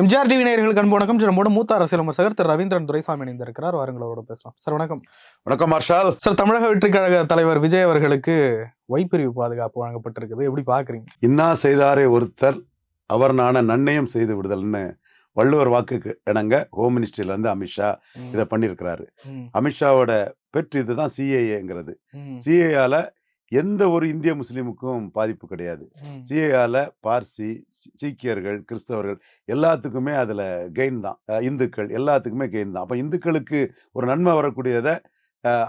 MGR TV நேயர்களுக்கு அன்பு வணக்கம். நம்மோட மூத்த அரசியல் விமர்சகர் திரு ரவீந்திரன் துரைசாமி இணைந்திருக்கிறார். வாருங்கள் அவரோட பேசலாம். சார் வணக்கம். வணக்கம் மார்ஷால். சார் தமிழக வெற்றிக் கழக தலைவர் விஜய் அவர்களுக்கு வைப்பிரிவு பாதுகாப்பு வழங்கப்பட்டிருக்குது. எப்படி பாக்குறீங்க இன்னா செய்தாரே ஒருத்தர் அவர் நான நன்னயம் செய்து விடுதல்னு வள்ளுவர் வாக்குக்கு இணங்க ஹோம் மினிஸ்ட்ரியில இருந்து அமித்ஷா இதை பண்ணியிருக்கிறாரு. அமித்ஷாவோட பெற்று இதுதான் சிஏஏங்கிறது சிஏஆல எந்த ஒரு இந்திய முஸ்லீமுக்கும் பாதிப்பு கிடையாது. சிஏஆல பார்சி சீக்கியர்கள் கிறிஸ்தவர்கள் எல்லாத்துக்குமே அதுல கெயின் தான். இந்துக்கள் எல்லாத்துக்குமே கெயின் தான். அப்ப இந்துக்களுக்கு ஒரு நன்மை வரக்கூடியதை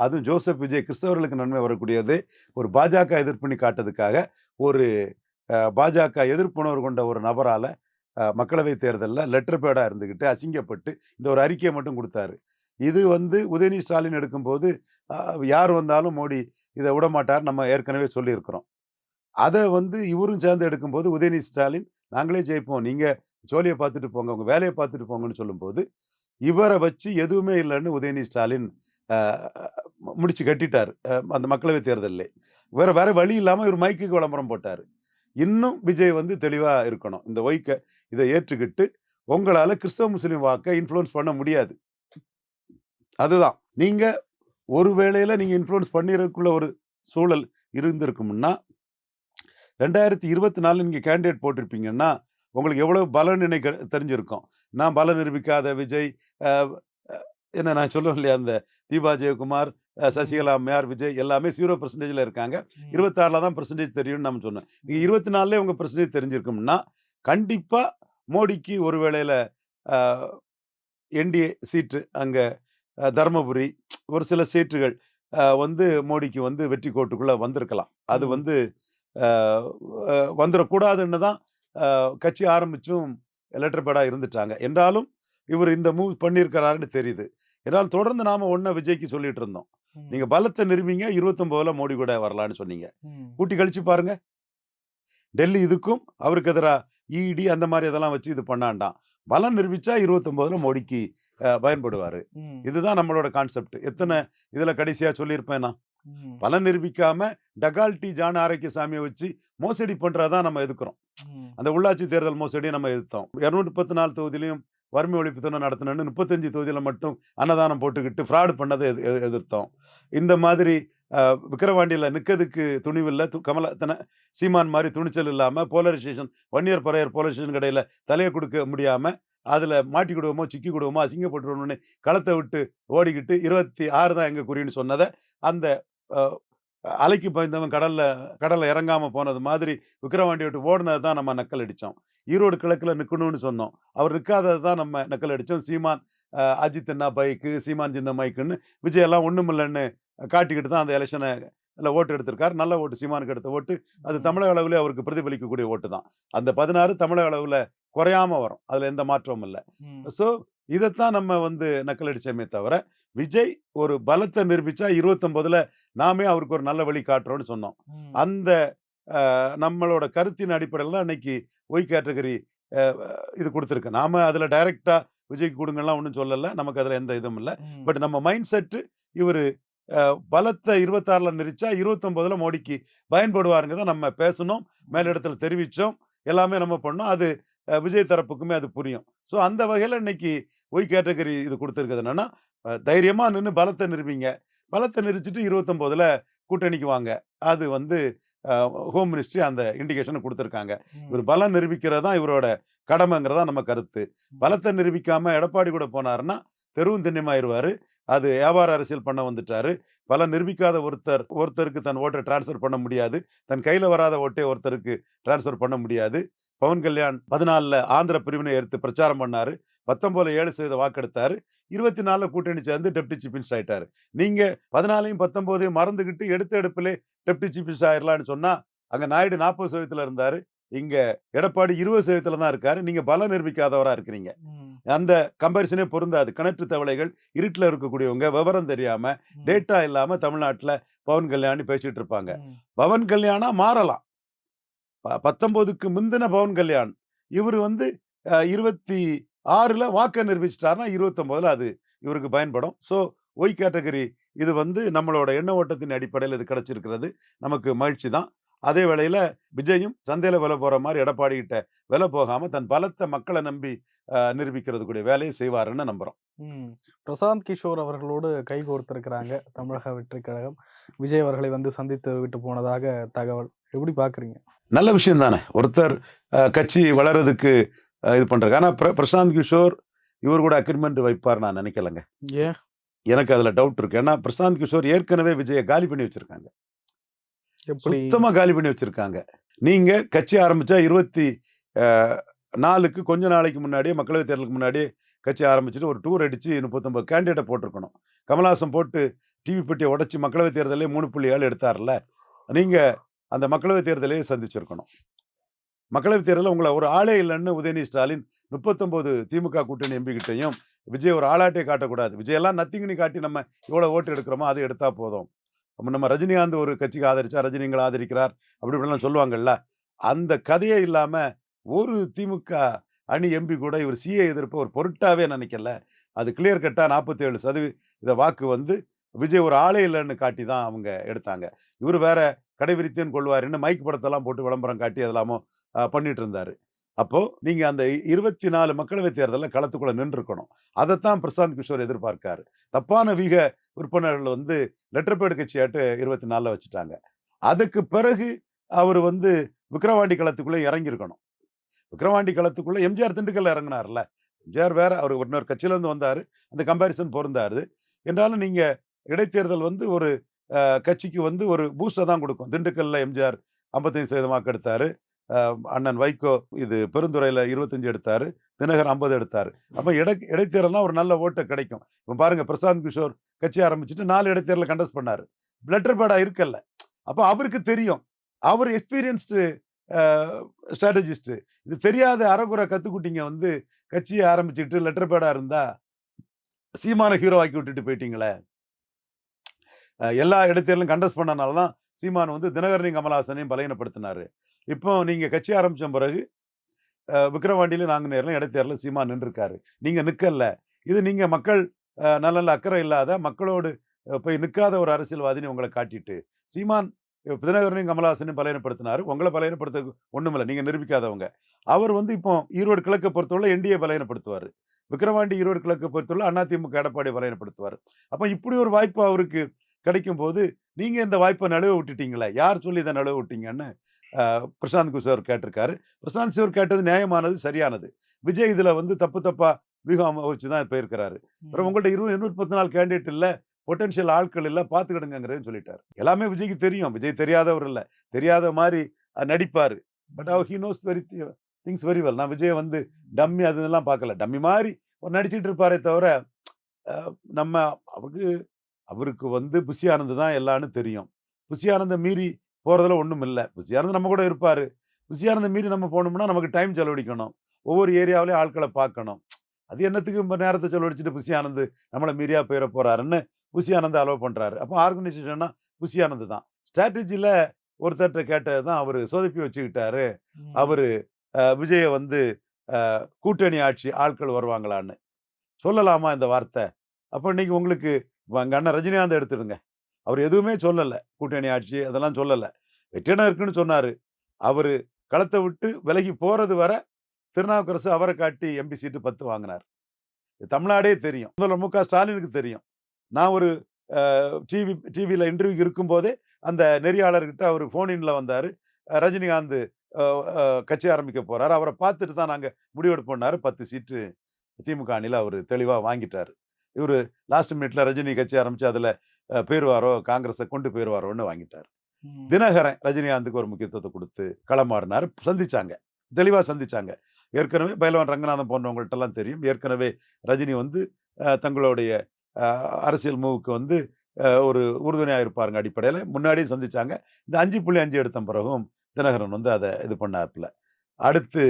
அதுவும் ஜோசப் விஜய் கிறிஸ்தவர்களுக்கு நன்மை வரக்கூடியது ஒரு பாஜக எதிர்ப்புன்னு காட்டுறதுக்காக ஒரு பாஜக எதிர்ப்புணர்வு கொண்ட ஒரு நபரால மக்களவை தேர்தலில் லெட்டர் பேடா இருந்துக்கிட்டு அசிங்கப்பட்டு இந்த ஒரு அறிக்கையை மட்டும் கொடுத்தாரு. இது வந்து உதயநிதி ஸ்டாலின் எடுக்கும்போது யார் வந்தாலும் மோடி இதை விட மாட்டார் நம்ம ஏற்கனவே சொல்லியிருக்கிறோம். அதை வந்து இவரும் சேர்ந்து எடுக்கும்போது உதயநிதி ஸ்டாலின் நாங்களே ஜெயிப்போம். நீங்கள் ஜோலியை பார்த்துட்டு போங்க. உங்கள் வேலையை பார்த்துட்டு போங்கன்னு சொல்லும்போது இவரை வச்சு எதுவுமே இல்லைன்னு உதயநிதி ஸ்டாலின் முடிச்சு கட்டிட்டார். அந்த மக்களவை தேர்தலில். வேற வேற வழி இல்லாமல் இவர் மைக்குக்கு விளம்பரம் போட்டார். இன்னும் விஜய் வந்து தெளிவாக இருக்கணும். இந்த ஒய்க்க இதை ஏற்றுக்கிட்டு உங்களால் கிறிஸ்தவ முஸ்லீம் வாக்கை இன்ஃப்ளூயன்ஸ் பண்ண முடியாது. அதுதான். நீங்கள் ஒரு வேளையில நீங்க இன்ஃப்ளூயன்ஸ் பண்ணிறதுக்குள்ள ஒரு சூழல் இருந்திருக்கும்னா ரெண்டாயிரத்தி இருபத்தி நாலு நீங்க கேண்டிடேட் போட்டிருப்பீங்கன்னா உங்களுக்கு எவ்வளவு பலன் நினைக்க தெரிஞ்சிருக்கும். நான் பலம் நிரூபிக்காத விஜய் என்ன நான் சொல்லுவேன் இல்லையா அந்த தீபா ஜெயக்குமார் சசிகலா அம்மையார் விஜய் எல்லாமே ஜீரோ பர்சன்டேஜில் இருக்காங்க. இருபத்தாறில் தான் பர்சன்டேஜ் தெரியும்னு நம்ம சொன்னோம். நீங்க இருபத்தி நாலுலேயே உங்க பர்சன்டேஜ் தெரிஞ்சிருக்கும்னா கண்டிப்பா மோடிக்கு ஒரு வேளையில என்டிஏ சீட்டு அங்க தருமபுரி ஒரு சில சீட்டுகள் வந்து மோடிக்கு வந்து வெற்றி கோட்டுக்குள்ள வந்திருக்கலாம். அது. வந்து வந்துடக்கூடாதுன்னு தான் கட்சி ஆரம்பிச்சும் லெட்டர் பேடா இருந்துட்டாங்க. என்றாலும் இவர் இந்த மூவ் பண்ணியிருக்கிறாருன்னு தெரியுது. என்றால் தொடர்ந்து நாம ஒன்றை விஜய்க்கு சொல்லிட்டு இருந்தோம். ம், நீங்க பலத்தை நிறுவீங்க இருபத்தொன்பதுல மோடி கூட வரலான்னு சொன்னீங்க. கூட்டி கழிச்சு பாருங்க. டெல்லி இதுக்கும் அவருக்கு எதிராக இடி அந்த மாதிரி இதெல்லாம் வச்சு இது பண்ணாண்டாம். பலம் நிரூபிச்சா இருபத்தொன்பதுல மோடிக்கு பயன்படுவாரு. இதுதான் நம்மளோட கான்செப்ட். எத்தனை இதுல கடைசியா சொல்லியிருப்பேன் நான். ம், பலம் நிரூபிக்காம டகால்டி ஜான் ஆரோக்கியசாமியை வச்சு மோசடி பண்றதான் நம்ம எதுக்குறோம். அந்த உள்ளாட்சி தேர்தல் மோசடியை நம்ம எதிர்த்தோம். இரநூத்தி முப்பத்தி நாலு தொகுதியிலையும் வறுமை ஒழிப்பு தினம் நடத்தினு முப்பத்தஞ்சு தொகுதியில மட்டும் அன்னதானம் போட்டுக்கிட்டு ஃப்ராடு பண்ணதை எது- எது- எதிர்த்தோம். இந்த மாதிரி விக்கிரவாண்டியில நிக்கிறதுக்கு துணிவில்லை. து- கமலத்தன சீமான் மாதிரி துணிச்சல் இல்லாம போலரைசேஷன் வன்னியர் பறையர் போலரைசேஷன் கடையில தலையை கொடுக்க முடியாம அதுல மாட்டி கொடுவோமோ சிக்கி கொடுவோமோ அசிங்கப்பட்டுருவோம்னு களத்தை விட்டு ஓடிக்கிட்டு இருபத்தி ஆறு தான் எங்க குறின்னு சொன்னதை அந்த அலைக்கு பயந்தவன் கடல்ல கடல்ல இறங்காம போனது மாதிரி விக்கிரவாண்டி விட்டு ஓடுனது தான் நம்ம நக்கல் அடிச்சோம் ஈரோடு கிழக்குல நிக்கணும்னு சொன்னோம். அவர் நிற்காதது தான் நம்ம நக்கல் அடிச்சோம் சீமான் அஜித் என்ன பைக்கு சீமான் சின்ன மைக்குன்னு விஜய் எல்லாம் ஒண்ணுமில்லைன்னு காட்டிக்கிட்டு தான் அந்த எலெக்ஷனை ஓட்டு எடுத்திருக்காரு. நல்ல ஓட்டு சீமானுக்கு எடுத்த ஓட்டு. அது தமிழக அளவில் அவருக்கு பிரதிபலிக்கக்கூடிய ஓட்டு தான். அந்த பதினாறு தமிழக அளவில் குறையாம வரும். அதுல எந்த மாற்றமும் இல்லை. ஸோ இதைத்தான் நம்ம வந்து நக்கல் அடிச்சோமே தவிர விஜய் ஒரு பலத்தை நிரூபிச்சா இருபத்தொன்பதுல நாமே அவருக்கு ஒரு நல்ல வழி காட்டுறோம்னு சொன்னோம். அந்த நம்மளோட கருத்தின் அடிப்படையில் தான் இன்னைக்கு ஒய் கேட்டகரி இது கொடுத்துருக்கு. நாம அதுல டைரக்டா விஜய்க்கு கொடுங்கலாம் ஒன்றும் சொல்லலை. நமக்கு அதுல எந்த இதுவும் இல்லை. பட் நம்ம மைண்ட் செட்டு இவர் பலத்தை இருபத்தாறுல நிறுச்சா இருபத்தொன்பதுல மோடிக்கு பயன்படுவாருங்கிறத நம்ம பேசணும் மேலிடத்துல தெரிவிச்சோம் எல்லாமே நம்ம பண்ணோம். அது விஜய் தரப்புக்குமே அது புரியும். ஸோ அந்த வகையில் இன்னைக்கு ஒய் கேட்டகரி இது கொடுத்துருக்குது என்னன்னா அஹ், தைரியமா நின்று பலத்தை நிறுவீங்க பலத்தை நிறுத்திட்டு இருபத்தொன்பதுல கூட்டணிக்கு வாங்க. அது வந்து ஹோம் மினிஸ்ட்ரி அந்த இண்டிகேஷனை கொடுத்துருக்காங்க. இவர் பலம் நிரூபிக்கிறது தான் இவரோட கடமைங்கிறதா நம்ம கருத்து. பலத்தை நிரூபிக்காம எடப்பாடி கூட போனாருன்னா தெருவும் திண்ணியமாயிருவாரு அது வியாபார அரசியல் பண்ண வந்துட்டாரு. பல நிரூபிக்காத ஒருத்தர் ஒருத்தருக்கு தன் ஓட்டை டிரான்ஸ்ஃபர் பண்ண முடியாது. தன் கையில வராத ஓட்டை ஒருத்தருக்கு டிரான்ஸ்ஃபர் பண்ண முடியாது. பவன் கல்யாண் பதினாலில் ஆந்திர பிரிவினை எடுத்து பிரச்சாரம் பண்ணாரு. பத்தொன்பதுல ஏழு சதவீத வாக்கெடுத்தாரு. இருபத்தி நாலுல கூட்டணி சேர்ந்து டெப்டி சீஃப் மினிஸ்டர் ஆயிட்டாரு. நீங்க பதினாலையும் பத்தொன்பதையும் மறந்துகிட்டு எடுத்த எடுப்பிலே டெப்டி சீஃப் மினிஸ்டர் ஆயிரலாம்னு சொன்னா அங்க நாயுடு நாற்பது சதவீதத்துல இருந்தாரு. இங்க எடப்பாடி இருபது சதவீதத்துல தான் இருக்காரு. நீங்க பலம் நிரூபிக்காதவரா இருக்கிறீங்க. அந்த கம்பேரிசனே பொருந்தாது. கிணற்று தவளைகள் இருட்டில் இருக்கக்கூடியவங்க விவரம் தெரியாம ம், டேட்டா இல்லாம தமிழ்நாட்டுல பவன் கல்யாணி பேசிட்டு இருப்பாங்க. பவன் கல்யாணா மாறலாம். பத்தொன்பதுக்கு முந்தின பவன் கல்யாண். இவர் வந்து இருபத்தி ஆறில் வாக்க நிரூபிச்சிட்டாருன்னா இருபத்தொம்போதில் அது இவருக்கு பயன்படும். ஸோ ஒய் கேட்டகரி இது வந்து நம்மளோட எண்ண ஓட்டத்தின் அடிப்படையில் இது கிடச்சிருக்கிறது. நமக்கு மகிழ்ச்சி தான். அதே வேளையில் விஜயும் சந்தையில் விலை போகிற மாதிரி எடப்பாடி கிட்ட விலை போகாமல் தன் பலத்த மக்களை நம்பி அஹ், கூடிய வேலையை செய்வாருன்னு நம்புகிறோம் பிரசாந்த் கிஷோர் அவர்களோடு கை கோர்த்திருக்கிறாங்க தமிழக வெற்றி கழகம். விஜய் அவர்களை வந்து சந்தித்து விட்டு போனதாக தகவல். எப்படி பாக்குறீங்க? நல்ல விஷயம் தானே. ஒருத்தர் கட்சி வளர்றதுக்கு இது பண்றாங்க ஆனா பிர- பிரசாந்த் கிஷோர் இவர் கூட அக்ரிமெண்ட் வைப்பார் நான் நினைக்கலங்க. ஏன்? எனக்கு அதுல டவுட் இருக்கு. ஏன்னா பிரசாந்த் கிஷோர் ஏற்கனவே விஜயை காலி பண்ணி வச்சிருக்காங்க. எப்படி? சுத்தமா காலி பண்ணி வச்சிருக்காங்க. நீங்க கட்சி ஆரம்பிச்சா இருபத்தி நாலுக்கு கொஞ்ச நாளைக்கு முன்னாடியே மக்களவைத் தேர்தலுக்கு முன்னாடியே கட்சி ஆரம்பிச்சுட்டு ஒரு டூர் அடிச்சு முப்பத்தொன்பது கேண்டிடேட்டை போட்டிருக்கணும். கமல்ஹாசன் போட்டு டிவி பெட்டியை உடைச்சு மக்களவைத் தேர்தலே மூணு புள்ளி ஏழு எடுத்தார்ல. நீங்க அந்த மக்களவைத் தேர்தலையே சந்திச்சிருக்கணும். மக்களவைத் தேர்தலில் உங்களை ஒரு ஆளே இல்லைன்னு உதயநிதி ஸ்டாலின் முப்பத்தொம்போது திமுக கூட்டணி எம்பிக்கிட்டையும் விஜய் ஒரு ஆளாட்டே காட்டக்கூடாது. விஜய் எல்லாம் நத்திங்கனி காட்டி நம்ம எவ்வளோ ஓட்டு எடுக்கிறோமோ அதை எடுத்தா போதும். அப்ப நம்ம ரஜினிகாந்த் ஒரு கட்சிக்கு ஆதரிச்சா ரஜினிங்களை ஆதரிக்கிறார் அப்படி இப்படிலாம் சொல்லுவாங்கல்ல. அந்த கதையே இல்லாமல் ஒரு திமுக அணி எம்பி கூட இவர் சிஏ எதிர்ப்பு ஒரு பொருட்டாவே நினைக்கல. அது கிளியர் கட்டாக நாற்பத்தேழு சதவீத வாக்கு வந்து விஜய் ஒரு ஆளே இல்லைன்னு காட்டி தான் அவங்க எடுத்தாங்க. இவர் வேற கடைவிரித்தேன் கொள்வாருன்னு மைக் படத்தெல்லாம் போட்டு விளம்பரம் காட்டி அதெல்லாமோ பண்ணிட்டு இருந்தாரு அப்போ நீங்கள் அந்த இருபத்தி நாலு மக்களவைத் தேர்தலில் களத்துக்குள்ளே நின்றுருக்கணும். அதைத்தான் பிரசாந்த் கிஷோர் எதிர்பார்க்காரு. தப்பான வீக உறுப்பினர்கள் வந்து லெட்டர் பேடு கட்சியாட்டு இருபத்தி நாலில் வச்சுட்டாங்க. அதுக்கு பிறகு அவர் வந்து விக்கிரவாண்டி களத்துக்குள்ளே இறங்கியிருக்கணும். விக்கிரவாண்டி களத்துக்குள்ளே எம்ஜிஆர் திண்டுக்கல்ல இறங்கினார்ல. எம்ஜிஆர் வேற அவர் இன்னொரு கட்சியில இருந்து வந்தாரு. அந்த கம்பாரிசன் பொருந்தாரு என்றாலும் நீங்கள் இடைத்தேர்தல் வந்து ஒரு கட்சிக்கு வந்து ஒரு பூஸ்டை தான் கொடுக்கும். திண்டுக்கல்ல எம்ஜிஆர் ஐம்பத்தஞ்சு சதவீதம் வாக்கு எடுத்தாரு அண்ணன் வைகோ இது பெருந்துறையில இருபத்தஞ்சு எடுத்தாரு. தினகர் ஐம்பது எடுத்தாரு. அப்ப இடை இடைத்தேர்தல்னா ஒரு நல்ல ஓட்டு கிடைக்கும். இப்போ பாருங்க பிரசாந்த் கிஷோர் கட்சி ஆரம்பிச்சுட்டு நாலு இடைத்தேர்தலை கண்டஸ்ட் பண்ணாரு. லெட்டர் பேடா இருக்கல்ல. அப்போ அவருக்கு தெரியும். அவர் எக்ஸ்பீரியன்ஸ்டு ஸ்ட்ராட்டஜிஸ்ட் இது தெரியாத அறகுறை கத்துக்குட்டிங்க வந்து கட்சியை ஆரம்பிச்சுட்டு லெட்டர் பேடா இருந்தா சீமான ஹீரோ ஆக்கி விட்டுட்டு போயிட்டீங்களே. எல்லா இடத்திலும் கண்டஸ்ட் பண்ணனால தான் சீமான் வந்து தினகரனையும் கமலஹாசனையும் பலையனப்படுத்தினாரு இப்போ நீங்கள் கட்சி ஆரம்பித்த பிறகு விக்ரவாண்டியில் விக்கிரவாண்டியில நாங்க நேரில் இடைத்தேர்தல சீமான் நின்றுருக்காரு. நீங்கள் நிற்கல இது நீங்கள் மக்கள் நல்ல நல்ல அக்கறை இல்லாத மக்களோடு போய் நிற்காத ஒரு அரசியல்வாதிని உங்களை காட்டிட்டு சீமான் தினகரனையும் கமலஹாசனையும் பலையனப்படுத்தினாரு உங்களை பலையனப்படுத்த ஒன்றுமில்லை நீங்கள் நிரூபிக்காதவங்க. அவர் வந்து இப்போ ஈரோடு கிழக்கை பொறுத்தவரை என்டிஏ பலையனப்படுத்துவார் விக்கிரவாண்டி ஈரோடு கிழக்கு பொறுத்தவரை அதிமுக எடப்பாடி பலையனப்படுத்துவார் அப்போ இப்படி ஒரு வாய்ப்பு அவருக்கு கிடைக்கும் போது நீங்க இந்த வாய்ப்பை நழுவ விட்டுட்டீங்களே யார் சொல்லி இதை நழுவ விட்டீங்கன்னு? பிரசாந்த் கிஷோர் கேட்டிருக்காரு. பிரசாந்த் கிஷோர் கேட்டது நியாயமானது சரியானது. விஜய் இதுல வந்து தப்பு தப்பா வியூகம் வச்சு தான் போயிருக்கிறாரு அப்புறம் உங்கள்ட்ட இருபது இருநூத்தி பத்து நாள் கேண்டிடேட் இல்ல பொட்டன்ஷியல் ஆட்கள் இல்ல பாத்துக்கிடுங்கிறது சொல்லிட்டாரு. எல்லாமே விஜய்க்கு தெரியும். விஜய் தெரியாதவர் இல்ல. தெரியாத மாதிரி நடிப்பாரு. But our he knows very things very well நான் விஜய் வந்து டம்மி அது இதெல்லாம் பார்க்கல டம்மி மாதிரி ஒரு நடிச்சிட்டு இருப்பாரே தவிர நம்ம அவருக்கு அவருக்கு வந்து புஷி ஆனந்த் தான் எல்லான்னு தெரியும். புஷி ஆனந்த மீறி போறதுல ஒண்ணும் இல்லை. புஷி ஆனந்த் நம்ம கூட இருப்பாரு. புஷி ஆனந்த மீறி நம்ம போனோம்னா நமக்கு டைம் செலவழிக்கணும். ஒவ்வொரு ஏரியாவிலையும் ஆட்களை பார்க்கணும். அது என்னத்துக்கு இப்போ நேரத்தை செலவழிச்சிட்டு புஷி ஆனந்த் நம்மளை மீறியா போயிட போறாருன்னு புஷி ஆனந்த் அலோவ் பண்றாரு. அப்போ ஆர்கனைசேஷன்னா புஷி ஆனந்த் தான். ஸ்ட்ராட்டஜில ஒருத்தர்கிட்ட கேட்டது தான் அவர் சொதப்பி வச்சுக்கிட்டாரு. அவரு விஜய வந்து கூட்டணி ஆட்சி ஆட்கள் வருவாங்களான்னு. சொல்லலாமா இந்த வார்த்தை? அப்போ இன்னைக்கு உங்களுக்கு இப்ப அண்ணன் ரஜினிகாந்த் எடுத்துடுங்க. அவர் எதுவுமே சொல்லலை. கூட்டணி ஆட்சி அதெல்லாம் சொல்லலை. வெற்றிடம் இருக்குன்னு சொன்னார். அவர் களத்தை விட்டு விலகி போகிறது வர திருநாவுக்கரசு அவரை காட்டி எம்பி சீட்டு பத்து வாங்கினார். தமிழ்நாடே தெரியும். முதல்வர் மு க ஸ்டாலினுக்கு தெரியும். நான் ஒரு டிவி டிவியில் இன்டர்வியூக்கு இருக்கும்போதே அந்த நெறியாளர்கிட்ட அவர் ஃபோனின்ல வந்தார். ரஜினிகாந்த் கட்சி ஆரம்பிக்க போகிறார் அவரை பார்த்துட்டு தான் நாங்கள் முடிவெடுப்போம்னாரு. பத்து சீட்டு திமுக அணியில் அவர் தெளிவாக வாங்கிட்டார். இவர் லாஸ்ட் மினிட்ல ரஜினி கட்சி ஆரம்பிச்சு அதில் போயிருவாரோ காங்கிரஸை கொண்டு போயிருவாரோன்னு வாங்கிட்டார். தினகரன் ரஜினிகாந்துக்கு ஒரு முக்கியத்துவத்தை கொடுத்து களமாடினார் சந்திச்சாங்க. தெளிவாக சந்திச்சாங்க. ஏற்கனவே பைலவான் ரங்கநாதன் போன்றவங்கள்ட்ட எல்லாம் தெரியும். ஏற்கனவே ரஜினி வந்து தங்களுடைய அரசியல் மூவுக்கு வந்து ஒரு உறுதுணையாக இருப்பாருங்க அடிப்படையில். முன்னாடியும் சந்திச்சாங்க. இந்த அஞ்சு புள்ளி அஞ்சு எடுத்த பிறகும் தினகரன் வந்து அதை இது பண்ணாப்புல அடுத்து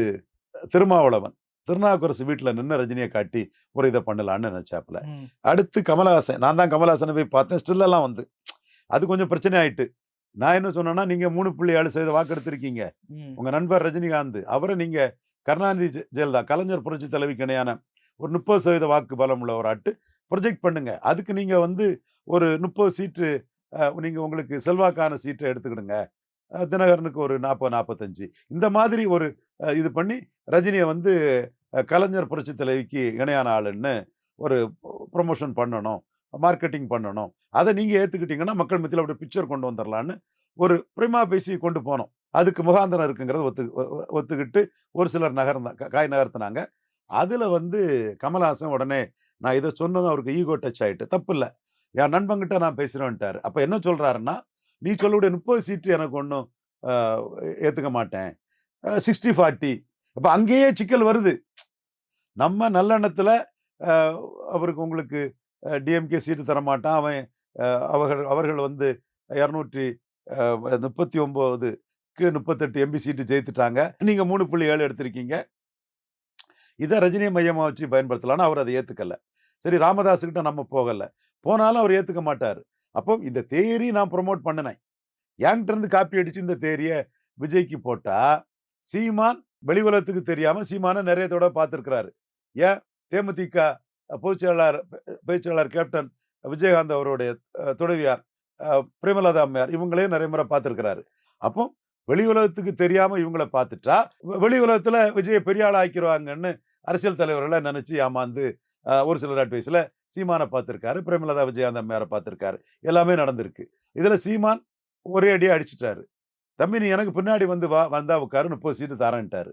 திருமாவளவன். திருநாவுக்கரசு வீட்டில் நின்று ரஜினியை காட்டி ஒரு இதை பண்ணலான்னு நினைச்சாப்புல. அடுத்து கமலஹாசன். நான் தான் கமலஹாசனை போய் பார்த்தேன். ஸ்டில்லெல்லாம் வந்து. அது கொஞ்சம் பிரச்சனை ஆயிட்டு. நான் என்ன சொன்னேன்னா நீங்க மூணு புள்ளி ஏழு சதவீத வாக்கு எடுத்திருக்கீங்க. உங்க நண்பர் ரஜினிகாந்த். அவரை நீங்க கருணாநிதி ஜெயலலிதா கலைஞர் புரட்சி தலைவிக்கு இணையான ஒரு முப்பது சதவீத வாக்கு பலம் உள்ள ஒரு ஆட்டு ப்ரொஜெக்ட் பண்ணுங்க. அதுக்கு நீங்க வந்து ஒரு முப்பது சீட்டு அஹ், நீங்க உங்களுக்கு செல்வாக்கான சீட்டை எடுத்துக்கிடுங்க. தினகரனுக்கு ஒரு நாற்பது நாற்பத்தஞ்சு இந்த மாதிரி ஒரு இது பண்ணி ரஜினியை வந்து கலைஞர் புரட்சி தலைவிக்கு இணையான ஆளுன்னு ஒரு ப்ரொமோஷன் பண்ணணும் மார்க்கெட்டிங் பண்ணணும். அதை நீங்கள் ஏற்றுக்கிட்டீங்கன்னா மக்கள் மத்தியில் அப்படி பிக்சர் கொண்டு வந்துடலான்னு ஒரு பிரிமா பேசி கொண்டு போனோம். அதுக்கு முகாந்திரம் இருக்குங்கிறத ஒத்து ஒ- ஒத்துக்கிட்டு ஒரு சிலர் நகர்ந்தாங்க க- காய் நகர்த்தினாங்க. அதில் வந்து கமல்ஹாசன் உடனே நான் இதை சொன்னதும் அவருக்கு ஈகோ டச் ஆகிட்டு தப்பு இல்லை என் நண்பங்கிட்ட நான் பேசுகிறேன்ட்டார் அப்போ என்ன சொல்கிறாருன்னா நீ சொல்லக்கூடிய முப்பது சீட்டு எனக்கு ஒன்றும் ஏற்றுக்க மாட்டேன். சிக்ஸ்டி ஃபார்ட்டி அப்போ அங்கேயே சிக்கல் வருது. நம்ம நல்லெண்ணத்தில் அவருக்கு உங்களுக்கு டிஎம்கே சீட்டு தர மாட்டான் அவன் அவர்கள் அவர்கள் வந்து இரநூற்றி முப்பத்தி ஒம்போதுக்கு முப்பத்தெட்டு எம்பி சீட்டு ஜெயித்துட்டாங்க. நீங்கள் மூணு புள்ளி ஏழு எடுத்திருக்கீங்க. இதை ரஜினியை மையமாக வச்சு பயன்படுத்தலாம்னு அவர் அதை ஏற்றுக்கலை சரி ராமதாஸுக்கிட்ட நம்ம போகலை. போனாலும் அவர் ஏற்றுக்க மாட்டார். அப்போ இந்த தேரி நான் ப்ரொமோட் பண்ணினேன். என்கிட்டருந்து காப்பி அடித்து இந்த தேரியை விஜய்க்கு போட்டால் சீமான் வெளி உலகத்துக்கு தெரியாம சீமானை நிறைய தடவை பார்த்துருக்கிறாரு. ஏன்? தேமுதிக பொதுச்செயலாளர் செயலாளர் கேப்டன் விஜயகாந்த் அவருடைய துணைவியார் பிரேமலதா அம்மையார் இவங்களையும் நிறைய முறை பார்த்துருக்கிறாரு. அப்போ வெளி உலகத்துக்கு தெரியாம இவங்கள பார்த்துட்டா வெளி உலகத்துல விஜய பெரிய ஆள் ஆக்கிடுவாங்கன்னு அரசியல் தலைவர்களை நினைச்சு ஏமாந்து ஒரு சிலர் அட்வைஸ்ல சீமானை பார்த்துருக்காரு பிரேமலதா விஜயகாந்த் அம்மையாரை பார்த்துருக்காரு. எல்லாமே நடந்திருக்கு. இதுல சீமான் ஒரே அடியாக அடிச்சிட்டாரு. தம்பி நீ எனக்கு பின்னாடி வந்து வா வந்தா உட்காரு முப்பது சீட்டு தரேன்ட்டாரு.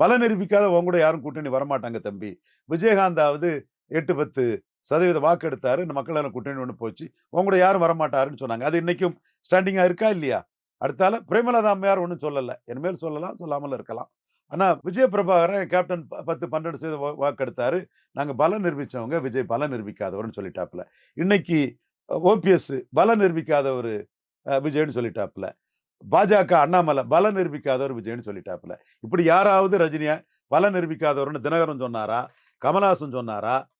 பல நிரூபிக்காத உன் கூட யாரும் கூட்டணி வரமாட்டாங்க தம்பி. விஜயகாந்தாவது எட்டு பத்து சதவீத வாக்கு எடுத்தாரு இந்த மக்கள் கூட்டணி ஒன்று போச்சு உன் கூட யாரும் வரமாட்டாருன்னு சொன்னாங்க. அது இன்னைக்கும் ஸ்டாண்டிங்காக இருக்கா இல்லையா? அடுத்தால பிரேமலதா அம்மையார் ஒன்றும் சொல்லலை. இனிமேல் சொல்லலாம் சொல்லாமல் இருக்கலாம். ஆனால் விஜய பிரபாகரன் கேப்டன் பத்து பன்னெண்டு சதவீத வாக்கு எடுத்தாரு நாங்கள் பலம் நிரூபிச்சவங்க விஜய் பலம் நிரூபிக்காதவர்னு சொல்லிட்டாப்புல. இன்னைக்கு ஓபிஎஸ் பலம் நிரூபிக்காதவர் விஜய்னு சொல்லிட்டாப்புல. பாஜக அண்ணாமலை பலம் நிரூபிக்காதவர் விஜய்னு சொல்லிட்டாப்புல. இப்படி யாராவது ரஜினியை பலம் நிரூபிக்காதவர்னு தினகரன் சொன்னாரா? கமலஹாசன் சொன்னாரா?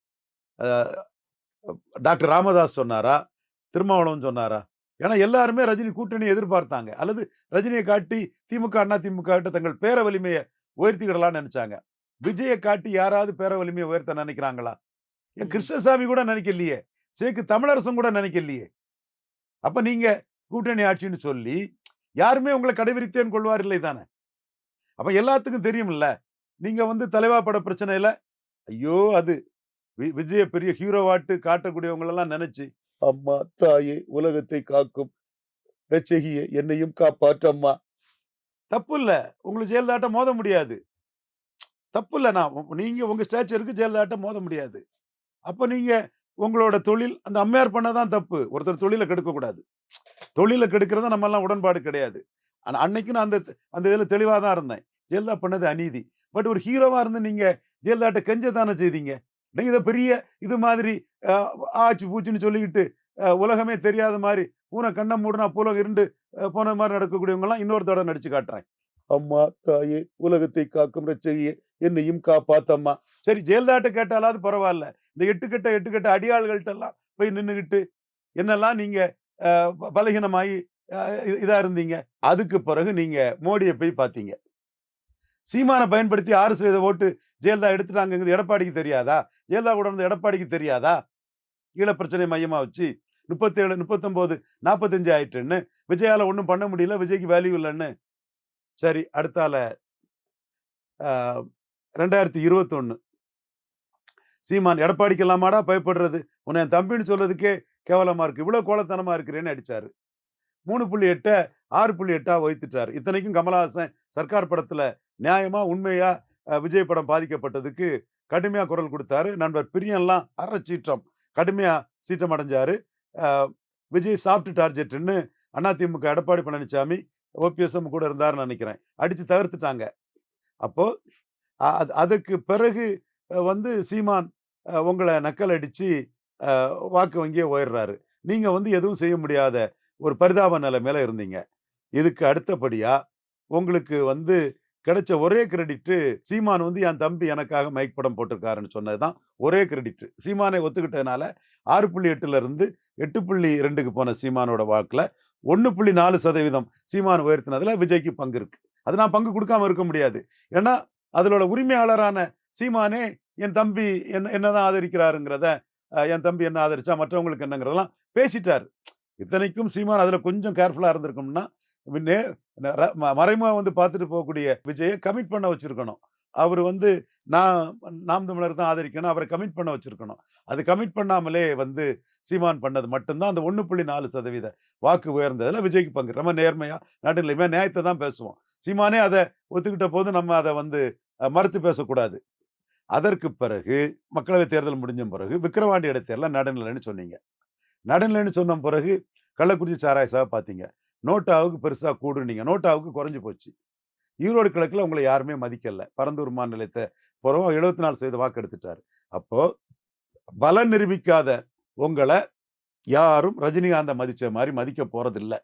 டாக்டர் ராமதாஸ் சொன்னாரா? திருமாவளவன் சொன்னாரா? ஏன்னா எல்லாருமே ரஜினி கூட்டணி எதிர்பார்த்தாங்க. அல்லது ரஜினியை காட்டி திமுக அண்ணா திமுக கிட்ட தங்கள் பேர வலிமையை உயர்த்திக்கிடலாம்னு நினைச்சாங்க. விஜயை காட்டி யாராவது பேர வலிமையை உயர்த்த நினைக்கிறாங்களா? ஏன் கிருஷ்ணசாமி கூட நினைக்கலையே. சேக்கு தமிழரசன் கூட நினைக்கலையே. அப்ப நீங்க கூட்டணி ஆட்சின்னு சொல்லி யாருமே உங்களை கடைபிடித்தேன் கொள்வார் இல்லை தானே? அப்ப எல்லாத்துக்கும் தெரியும்ல. நீங்க வந்து தலைவா பட பிரச்சனையில ஐயோ அது வி- விஜய பெரிய ஹீரோவாட்டு காட்டக்கூடியவங்களெல்லாம் நினைச்சு அம்மா தாயே உலகத்தை காக்கும் ரட்சகியே என்னையும் காப்பாற்றம்மா தப்பு இல்ல உங்களை ஜெயலலிதாட்ட மோத முடியாது. தப்பு இல்ல நான் உ- நீங்க உங்க ஸ்டேச்சருக்கு ஜெயலலிதாட்ட மோத முடியாது. அப்ப நீங்க உங்களோட தொழில் அந்த அம்மையார் பண்ணதான் தப்பு. ஒருத்தர் தொழிலை கெடுக்க கூடாது தொழிலை கெடுக்கிறத நம்ம எல்லாம் உடன்பாடு கிடையாது. ஆனால் அன்னைக்கு நான் அந்த அந்த இதில் தெளிவாக தான் இருந்தேன். ஜெயலலிதா பண்ணது அநீதி. பட் ஒரு ஹீரோவாக இருந்து நீங்கள் ஜெயலலிதாட்ட கெஞ்ச தானே செய்தீங்க? நீங்கள் இதை பெரிய இது மாதிரி ஆச்சு பூச்சின்னு சொல்லிக்கிட்டு உலகமே தெரியாத மாதிரி பூனை கண்ணை மூடனா பூலம் இருண்டு போன மாதிரி நடக்கக்கூடியவங்கலாம் இன்னொரு தடவை நடிச்சு காட்டுறேன். அம்மா தாயே உலகத்தை காக்கும் ரச்சகியே என்னையும் காப்பாத்தம்மா. சரி ஜெயலலிதாட்ட கேட்டாலாவது பரவாயில்ல. இந்த எட்டு கட்ட எட்டு கட்ட அடியாள்கள்ட்ட எல்லாம் போய் நின்றுக்கிட்டு என்னெல்லாம் நீங்கள் பலகீனமாகி இதாக இருந்தீங்க. அதுக்கு பிறகு நீங்கள் மோடியை போய் பார்த்தீங்க சீமானை பயன்படுத்தி ஆறு சதவீத ஓட்டு ஜெயலலிதா எடுத்துட்டாங்கிறது எடப்பாடிக்கு தெரியாதா? ஜெயலலிதா கூட இருந்த எடப்பாடிக்கு தெரியாதா? ஈழ பிரச்சனை மையமாக வச்சு முப்பத்தேழு முப்பத்தொம்போது நாற்பத்தஞ்சு ஆயிட்டுன்னு விஜயால ஒன்றும் பண்ண முடியல விஜய்க்கு வேல்யூ இல்லைன்னு. சரி அடுத்தால ரெண்டாயிரத்தி இருபத்தொன்னு சீமான் எடப்பாடிக்கு எல்லாமாடா பயப்படுறது? உன்னை என் தம்பின்னு சொல்றதுக்கே கேவலமாக இருக்குது இவ்வளோ கோலத்தனமாக இருக்கிறேன்னு அடித்தார் மூணு புள்ளி எட்டை ஆறு புள்ளி எட்டா வைத்துட்டார் இத்தனைக்கும் கமலஹாசன் சர்க்கார் படத்தில் நியாயமாக உண்மையாக விஜய் படம் பாதிக்கப்பட்டதுக்கு கடுமையாக குரல் கொடுத்தாரு. நண்பர் பிரியன்லாம் அறச்சீற்றம் கடுமையாக சீற்றம் அடைஞ்சார். விஜய் சாஃப்ட் டார்ஜெட்னு அதிமுக எடப்பாடி பழனிசாமி ஓபிஎஸ்எம் கூட இருந்தாருன்னு நினைக்கிறேன். அடித்து தவிர்த்துட்டாங்க. அப்போது அது- அதுக்கு பிறகு வந்து சீமான் உங்களை நக்கல் அடித்து வாக்கு வங்கியே உயர்றாரு நீங்கள் வந்து எதுவும் செய்ய முடியாத ஒரு பரிதாப நிலைமையில இருந்தீங்க. இதுக்கு அடுத்தபடியாக உங்களுக்கு வந்து கிடைச்ச ஒரே கிரெடிட்டு சீமான் வந்து என் தம்பி எனக்காக மைக் படம் போட்டிருக்காருன்னு சொன்னது தான் ஒரே கிரெடிட் சீமானை ஒத்துக்கிட்டதுனால ஆறு புள்ளி எட்டுலேருந்து எட்டு புள்ளி ரெண்டுக்கு போன சீமானோட வாக்கில் ஒன்று புள்ளி நாலு சதவீதம் சீமான் உயர்த்தினதில் விஜய்க்கு பங்கு இருக்குது அது நான் பங்கு கொடுக்காம இருக்க முடியாது. ஏன்னா அதனோட உரிமையாளரான சீமானே என் தம்பி என்ன என்னதான் ஆதரிக்கிறாருங்கிறத என் தம்பி என்ன ஆதரிச்சா மற்றவங்களுக்கு என்னங்கிறதெல்லாம் பேசிட்டார். இத்தனைக்கும் சீமான் அதில் கொஞ்சம் கேர்ஃபுல்லாக இருந்திருக்கும்னா மறைமுகம் வந்து பார்த்துட்டு போகக்கூடிய விஜயை கமிட் பண்ண வச்சுருக்கணும். அவர் வந்து நான் நாம் தமிழர் தான் ஆதரிக்கணும் அவரை கமிட் பண்ண வச்சுருக்கணும். அது கமிட் பண்ணாமலே வந்து சீமான் பண்ணது மட்டும்தான் அந்த ஒன்று புள்ளி நாலு சதவீத வாக்கு உயர்ந்ததில் விஜய்க்கு பங்கு. ரொம்ப நேர்மையாக நடுநிலைமையாக நியாயத்தை தான் பேசுவோம். சீமானே அதை ஒத்துக்கிட்ட போது நம்ம அதை வந்து மறுத்து பேசக்கூடாது. அதற்கு பிறகு மக்களவை தேர்தல் முடிஞ்ச பிறகு விக்கிரவாண்டி இடத்தெல்லாம் நடுநிலைன்னு சொன்னீங்க. நடுநிலைன்னு சொன்ன பிறகு கள்ளக்குறிச்சி சாராய பார்த்தீங்க. நோட்டாவுக்கு பெருசாக கூடுனீங்க. நோட்டாவுக்கு குறைஞ்சி போச்சு. ஈரோடு கிழக்கில் உங்களை யாருமே மதிக்கலை. பரந்தூர் மாநிலத்தை புறவும் எழுபத்தி நாலு சதவீத வாக்கு எடுத்துட்டாரு. அப்போது பலம் நிரூபிக்காத உங்களை யாரும் ரஜினிகாந்தை மதித்த மாதிரி மதிக்க போகிறதில்ல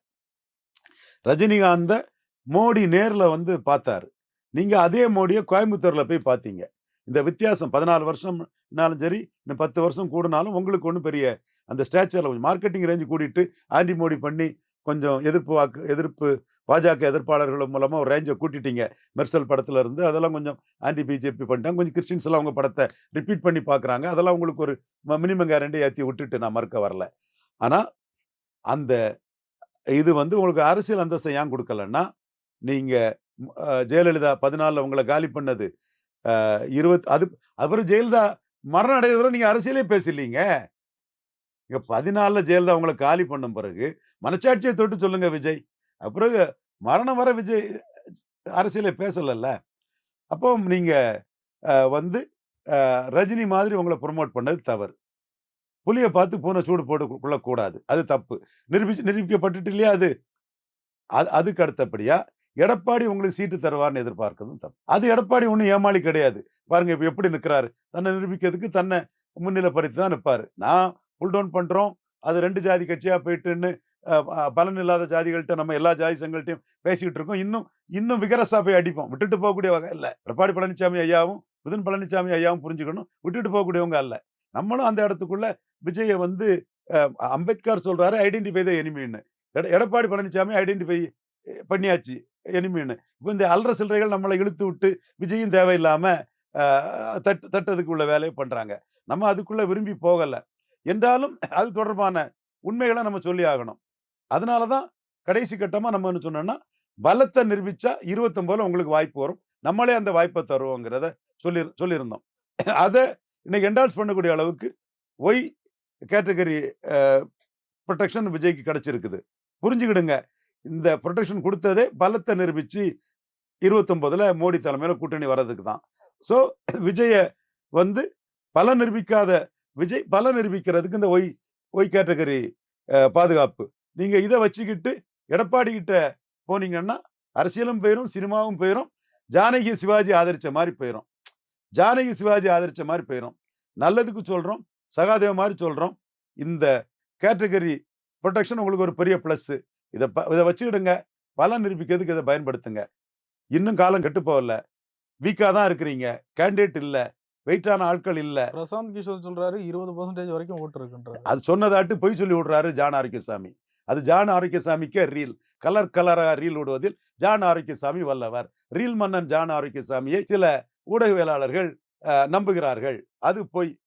ரஜினிகாந்தை மோடி நேரில் வந்து பார்த்தாரு. நீங்கள் அதே மோடியை கோயம்புத்தூரில் போய் பார்த்தீங்க. இந்த வித்தியாசம் பதினாலு வருஷம்னாலும் சரி இன்னும் பத்து வருஷம் கூடினாலும் உங்களுக்கு ஒன்றும் பெரிய அந்த ஸ்டேச்சரில் கொஞ்சம் மார்க்கெட்டிங் ரேஞ்சு கூட்டிகிட்டு ஆன்டி மோடி பண்ணி கொஞ்சம் எதிர்ப்பு வாக்கு எதிர்ப்பு பாஜக எதிர்ப்பாளர்கள் மூலமாக ஒரு ரேஞ்சை கூட்டிட்டீங்க. மெர்சல் படத்துல இருந்து அதெல்லாம் கொஞ்சம் ஆன்டி பிஜேபி பண்ணிட்டாங்க. கொஞ்சம் கிறிஸ்டின்ஸ் எல்லாம் அவங்க படத்தை ரிப்பீட் பண்ணி பார்க்குறாங்க அதெல்லாம் உங்களுக்கு ஒரு மினிமம் கேரண்டி ஏற்றி விட்டுட்டு நான் மறுக்க வரல. ஆனால் அந்த இது வந்து உங்களுக்கு அரசியல் அந்தஸ்தை ஏன் கொடுக்கலன்னா நீங்கள் ஜெயலலிதா பதினாலில் உங்களை காலி பண்ணது இருபத் அது அப்புறம் ஜெயலலிதா மரணம் அடைவதை நீங்கள் அரசியலே பேசலீங்க. இங்கே பதினாலில் ஜெயலலிதா உங்களை காலி பண்ணும் பிறகு மனச்சாட்சியை தொட்டு சொல்லுங்க விஜய். அப்புறம் மரணம் வர விஜய் அரசியலே பேசலல்ல. அப்போ நீங்கள் வந்து ரஜினி மாதிரி உங்களை ப்ரொமோட் பண்ணது தவறு. புலியை பார்த்து பூனை சூடு போட்டு கொள்ளக்கூடாது அது தப்பு. நிரூபி நிரூபிக்கப்பட்டுட்டு இல்லையா அது? அது அதுக்கு அடுத்தபடியாக எடப்பாடி உங்களுக்கு சீட்டு தருவார்னு எதிர்பார்க்கறதும் தப்பு. அது எடப்பாடி ஒன்றும் ஏமாளி கிடையாது. பாருங்க இப்போ எப்படி நிற்கிறாரு தன்னை நிரூபிக்கிறதுக்கு தன்னை முன்னிலைப்படுத்தி தான் நிற்பாரு நான் புல் டவுன் பண்ணுறோம் அது ரெண்டு ஜாதி கட்சியாக போயிட்டுன்னு பலன் இல்லாத ஜாதிகள்கிட்ட நம்ம எல்லா ஜாதி சங்கள்கிட்டையும் பேசிக்கிட்டு இருக்கோம். இன்னும் இன்னும் விகரசா போய் அடிப்போம். விட்டுட்டு போகக்கூடிய வகை இல்லை. எடப்பாடி பழனிசாமி ஐயாவும் புதன் பழனிசாமி ஐயாவும் புரிஞ்சுக்கணும். விட்டுட்டு போகக்கூடியவங்க அல்ல. நம்மளும் அந்த இடத்துக்குள்ள விஜயை வந்து அம்பேத்கர் சொல்றாரு ஐடென்டிஃபை த எனிமின்னு எடப்பாடி பழனிசாமி ஐடென்டிஃபை பண்ணியாச்சு. எனிமின்னு இப்போ இந்த அல்ற சில்லறைகள் நம்மளை இழுத்து விட்டு விஜயும் தேவையில்லாமல் தட்டு தட்டதுக்கு உள்ள வேலையை பண்ணுறாங்க நம்ம அதுக்குள்ளே விரும்பி போகலை. என்றாலும் அது தொடர்பான உண்மைகளை நம்ம சொல்லி ஆகணும். அதனால தான் கடைசி கட்டமாக நம்ம என்ன சொன்னோன்னா பலத்தை நிரூபிச்சா இருபத்தொன்பதுல உங்களுக்கு வாய்ப்பு வரும். நம்மளே அந்த வாய்ப்பை தருவோங்கிறத சொல்லி சொல்லியிருந்தோம். அதை இன்னைக்கு என்டால்ஸ் பண்ணக்கூடிய அளவுக்கு ஒய் கேட்டகரி ப்ரொடெக்ஷன் விஜய்க்கு கிடச்சிருக்குது. புரிஞ்சுக்கிடுங்க. இந்த ப்ரொடெக்ஷன் கொடுத்ததே பலத்தை நிரூபித்து இருபத்தொம்போதில் மோடி தலைமையில் கூட்டணி வர்றதுக்கு தான். ஸோ விஜயை வந்து பல நிரூபிக்காத விஜய் பல நிரூபிக்கிறதுக்கு இந்த ஒய் ஒய் கேட்டகரி பாதுகாப்பு. நீங்கள் இதை வச்சுக்கிட்டு எடப்பாடி கிட்ட போனீங்கன்னா அரசியலும் போயிரும் சினிமாவும் போயிரும். ஜானகி சிவாஜி ஆதரித்த மாதிரி போயிரும். ஜானகி சிவாஜி ஆதரித்த மாதிரி போயிரும். நல்லதுக்கு சொல்கிறோம் சகாதேவ மாதிரி சொல்கிறோம் இந்த கேட்டகரி ப்ரொடெக்ஷன் உங்களுக்கு ஒரு பெரிய ப்ளஸ்ஸு இதை ப- இதை வச்சுக்கிடுங்க. பலன் நிரூபிக்கிறதுக்கு இதை பயன்படுத்துங்க. இன்னும் காலம் கெட்டு போகல. வீக்கா தான் இருக்கிறீங்க. கேண்டிடேட் இல்ல. வெயிட்டான ஆட்கள் இல்ல. பிரசாந்த் கிஷோர் சொல்றாரு இருபது பர்சன்டேஜ் வரைக்கும் ஓட்டு இருக்குன்றாரு. அது சொன்னதாட்டு பொய் சொல்லி விடுறாரு ஜான் ஆரோக்கியசாமி. அது ஜான் ஆரோக்கியசாமிக்கே ரீல். கலர் கலராக ரீல் விடுவதில் ஜான் ஆரோக்கியசாமி வல்லவர். ரீல் மன்னன் ஜான் ஆரோக்கியசாமியை சில ஊடகவியலாளர்கள் நம்புகிறார்கள். அது பொய்.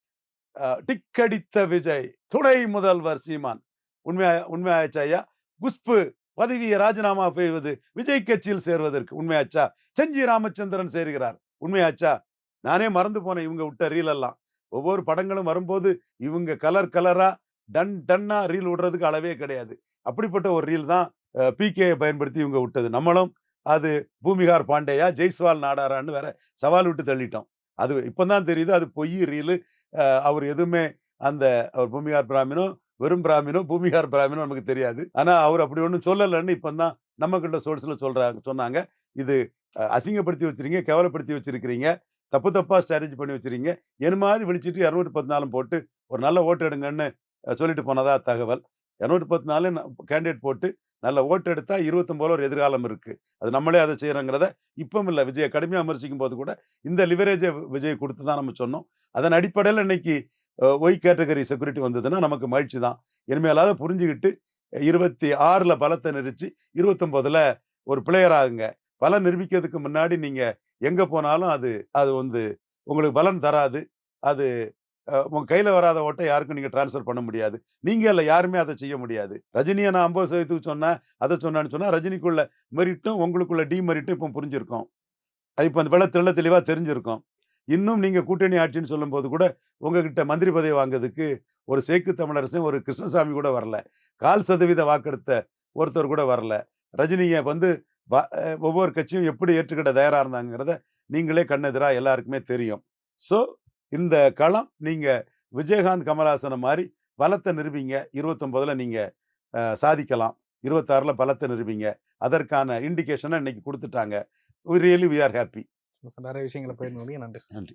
டிக்கடித்த விஜய். துணை முதல்வர் சீமான். உண்மையா உண்மையாச்சா ஐயா? குஷ்பு பதவியை ராஜினாமா செய்வது விஜய் கட்சியில் சேர்வதற்கு. உண்மையாச்சா? செஞ்சி ராமச்சந்திரன் சேர்கிறார். உண்மையாச்சா? நானே மறந்து போனேன் இவங்க விட்ட ரீல் எல்லாம். ஒவ்வொரு படங்களும் வரும்போது இவங்க கலர் கலரா டன் டன்னா ரீல் விடுறதுக்கு அளவே கிடையாது. அப்படிப்பட்ட ஒரு ரீல் தான் பிகேயை பயன்படுத்தி இவங்க விட்டது. நம்மளும் அது பூமிகார் பாண்டேயா ஜெய்ஸ்வால் நாடாரான்னு வேற சவால் விட்டு தள்ளிட்டோம். அது இப்போ தான் தெரியுது அது பொய் ரீலு அவர் எதுவுமே அந்த அவர் பூமிகார் பிராமினும் வெறும் பிராமினோ பூமிகார் பிராமினோ நமக்கு தெரியாது. ஆனால் அவர் அப்படி ஒன்றும் சொல்லலைன்னு இப்பதான் நம்ம கிட்ட சோர்ஸில் சொல்கிறாங்க சொன்னாங்க. இது அசிங்கப்படுத்தி வச்சுருங்க கேவலப்படுத்தி வச்சிருக்கிறீங்க தப்பு தப்பாக ஸ்ட்ராட்டஜி பண்ணி வச்சிருக்கீங்க. என்ன மாதிரி விழிச்சிட்டு இரநூத்தி பதினாலும் போட்டு ஒரு நல்ல ஓட்டு எடுங்கன்னு சொல்லிட்டு போனதா தகவல். இரநூத்தி பத்து கேண்டிடேட் போட்டு நல்ல ஓட்டு எடுத்தால் இருபத்தொம்போல ஒரு எதிர்காலம் இருக்குது அது நம்மளே அதை செய்கிறோங்கிறத இப்பவும் இல்லை. விஜயை கடுமையாக விமர்சிக்கும் போது கூட இந்த லிவரேஜை விஜய் கொடுத்து தான் நம்ம சொன்னோம். அதன் அடிப்படையில் இன்னைக்கு ஒய் கேட்டகரி செக்யூரிட்டி வந்ததுன்னா நமக்கு மகிழ்ச்சி தான். இனிமேலாவது புரிஞ்சுக்கிட்டு இருபத்தி ஆறில் பலத்தை நெரிச்சு இருபத்தொம்போதில் ஒரு பிளேயர் ஆகுங்க. பலன் நிரூபிக்கிறதுக்கு முன்னாடி நீங்கள் எங்கே போனாலும் அது அது வந்து உங்களுக்கு பலன் தராது. அது உங்கள் கையில் வராத ஓட்டை யாருக்கும் நீங்கள் டிரான்ஸ்ஃபர் பண்ண முடியாது. நீங்கள் இல்லை யாருமே அதை செய்ய முடியாது. ரஜினியை நான் ஐம்பது சதவீதத்துக்கு சொன்னேன் அதை சொன்னான்னு சொன்னால் ரஜினிக்குள்ள மெரிட்டும் உங்களுக்குள்ள டிமெரிட்டும் இப்போ புரிஞ்சிருக்கோம். அது இப்போ அந்த வெள்ள தெள்ள தெளிவாக தெரிஞ்சிருக்கும். இன்னும் நீங்கள் கூட்டணி ஆட்சின்னு சொல்லும்போது கூட உங்ககிட்ட மந்திரி பதவி வாங்குறதுக்கு ஒரு சேக்கு தமிழரசன் ஒரு கிருஷ்ணசாமி கூட வரல. கால் சதவீத வாக்கெடுத்த ஒருத்தர் கூட வரல. ரஜினியை வந்து ஒவ்வொரு கட்சியும் எப்படி ஏற்றுக்கிட தயாராக இருந்தாங்கிறத நீங்களே கண்ணெதிராக எல்லாருக்குமே தெரியும். ஸோ இந்த களம் நீங்கள் விஜயகாந்த் கமல்ஹாசனை மாதிரி பலத்தை நிரூபிங்க. இருபத்தொம்போதில் நீங்கள் சாதிக்கலாம். இருபத்தாறில் பலத்தை நிரூபிங்க. அதற்கான இண்டிகேஷனை இன்னைக்கு கொடுத்துட்டாங்க. ரியலி வி ஆர் ஹாப்பி நிறைய விஷயங்களை பகிர்ந்து நன்றி நன்றி.